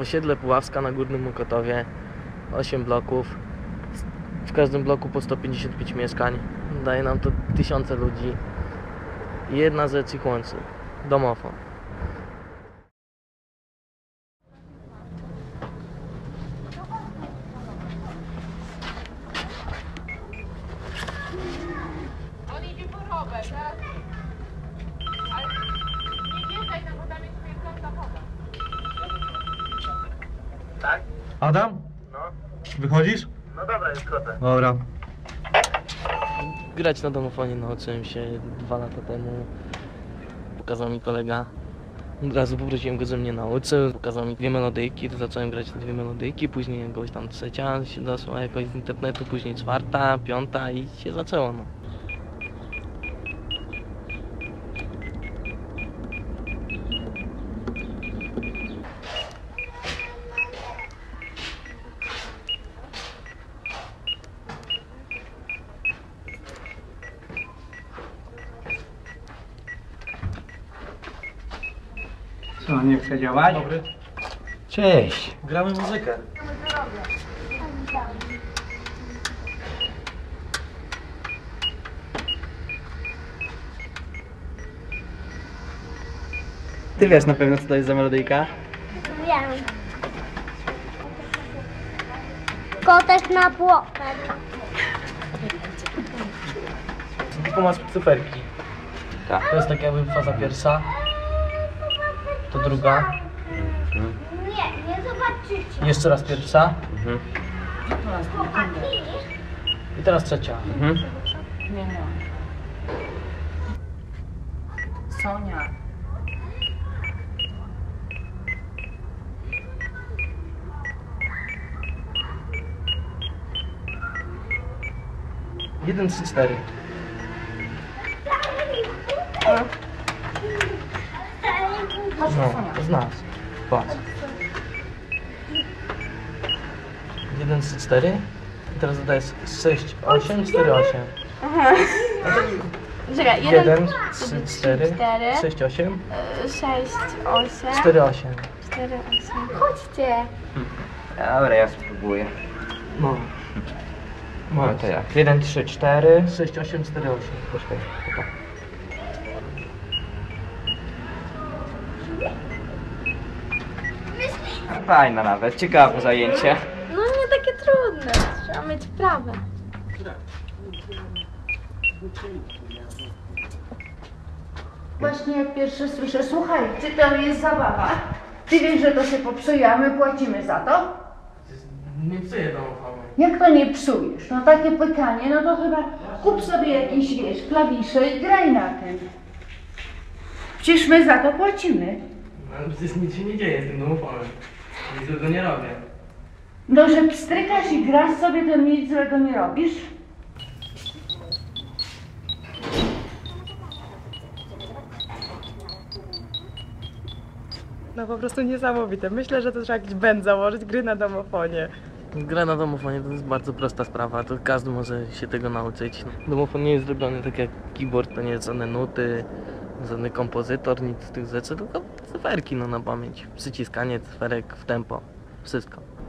Osiedle Puławska na Górnym Mokotowie. 8 bloków. W każdym bloku po 155 mieszkań. Daje nam to tysiące ludzi. Jedna rzecz ich łączy. Domofon. Ale nie wjeżdżaj tam, bo tam jest pierdolna woda. Tak? Adam? No. Wychodzisz? No dobra, już kotę. Dobra. Grać na domofonie nauczyłem się dwa lata temu. Pokazał mi kolega. Od razu poprosiłem go, że mnie nauczył. Pokazał mi dwie melodyjki, to zacząłem grać na dwie melodyjki, później jakoś tam trzecia się doszła jakoś z internetu, później czwarta, piąta i się zaczęło no. Co, nie chce działać? Dobry. Cześć. Gramy muzykę. Ty wiesz na pewno co to jest za melodyjka? Wiem. Kotek na płotek. Tylko masz cyferki. Tak. To jest tak jakby faza pierwsza. To druga. Nie, nie zobaczycie. Jeszcze raz pierwsza. Chłopaki. I teraz trzecia. Mhm. Sonia. Jeden, trzy, cztery. No, znasz. Patrz. 1, 3, 4. I teraz dodajesz 6, 8, 4, 8. Czekaj, 1, 1, 3, 4, cztery. 6, 8, 6, 8, 4, 8. 4, 8. Chodźcie. Dobra, ja spróbuję. No. No to jak? 1, 3, 4. 6, 8, 4, 8. Poczekaj. Opa. Fajna nawet, ciekawe zajęcie. No nie takie trudne, trzeba mieć wprawę. Właśnie jak pierwsze słyszę, słuchaj, czy to jest zabawa? Ty wiesz, że to się popsuje, a my płacimy za to? Nie psuję domofonu. Jak to nie psujesz? No takie pytanie, no to chyba kup sobie jakieś, wiesz, klawisze i graj na tym. Przecież my za to płacimy. No, ale przecież nic się nie dzieje z tym domofonem. Nic złego nie robię. No, że pstrykasz i grasz sobie, to nic złego nie robisz? No po prostu niesamowite. Myślę, że to trzeba jakiś band założyć, gry na domofonie. Gra na domofonie to jest bardzo prosta sprawa, to każdy może się tego nauczyć. Domofon nie jest zrobiony tak jak keyboard, to nie jest żadne nuty, żadny kompozytor, nic z tych rzeczy, tylko cyferki no, na pamięć. Przyciskanie cyferek w tempo, wszystko.